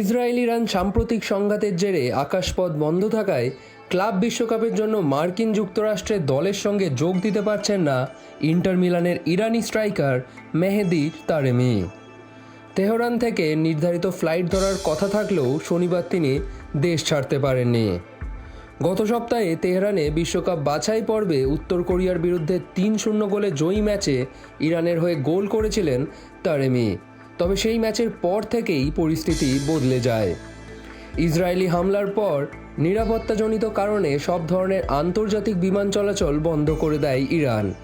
Israel Iran সাম্প্রতিক সংঘাতের জেরে আকাশপথ বন্ধ থাকায় ক্লাব বিশ্বকাপের জন্য মার্কিন যুক্তরাষ্ট্রের দলের সঙ্গে যোগ দিতে পারছেন না ইন্টার মিলানের ইরানি স্ট্রাইকার মেহেদি তারেমি। তেহরান থেকে নির্ধারিত ফ্লাইট ধরার কথা থাকলেও শনিবার তিনি দেশ ছাড়তে পারেননি। গত সপ্তাহে তেহরানে বিশ্বকাপ বাছাই পর্বে উত্তর কোরিয়ার বিরুদ্ধে তিন শূন্য গোলে জয়ী ম্যাচে ইরানের হয়ে গোল করেছিলেন তারেমি। তবে সেই ম্যাচের পর থেকেই পরিস্থিতি বদলে যায়। ইসরায়েলি হামলার পর নিরাপত্তাজনিত কারণে সব ধরনের আন্তর্জাতিক বিমান চলাচল বন্ধ করে দেয় ইরান।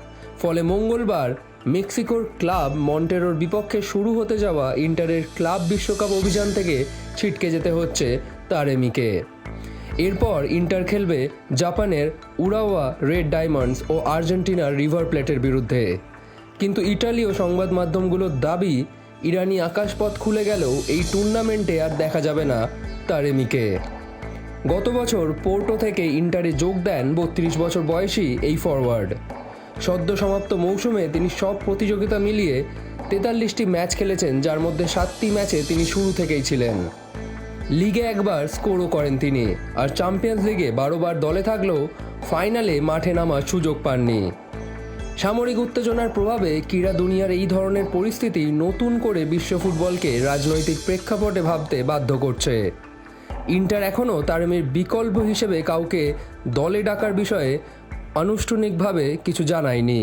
ফলে মঙ্গলবার মেক্সিকোর ক্লাব মন্টেরোর বিপক্ষে শুরু হতে যাওয়া ইন্টারের ক্লাব বিশ্বকাপ অভিযান থেকে ছিটকে যেতে হচ্ছে তারেমিকে। এরপর ইন্টার খেলবে জাপানের উরাওয়া রেড ডায়মন্ডস ও আর্জেন্টিনার রিভার প্লেটের বিরুদ্ধে। কিন্তু ইটালীয় সংবাদ মাধ্যমগুলোর দাবি ইরানি আকাশপথ খুলে গেলেও এই টুর্নামেন্টে আর দেখা যাবে না তারেমিকে। গত বছর পোর্টো থেকে ইন্টারে যোগ দেন বত্রিশ বছর বয়সী এই ফরওয়ার্ড সদ্য সমাপ্ত মৌসুমে তিনি সব প্রতিযোগিতা মিলিয়ে তেতাল্লিশটি ম্যাচ খেলেছেন, যার মধ্যে সাতটি ম্যাচে তিনি শুরু থেকেই ছিলেন। লিগে একবার স্কোরও করেন তিনি, আর চ্যাম্পিয়ন্স লিগে বারোবার দলে থাকলেও ফাইনালে মাঠে নামার সুযোগ পাননি। সামরিক উত্তেজনার প্রভাবে ক্রীড়া দুনিয়ার এই ধরনের পরিস্থিতি নতুন করে বিশ্ব ফুটবলকে রাজনৈতিক প্রেক্ষাপটে ভাবতে বাধ্য করছে। ইন্টার এখনও তারেমের বিকল্প হিসেবে কাউকে দলে ডাকার বিষয়ে আনুষ্ঠানিকভাবে কিছু জানায়নি।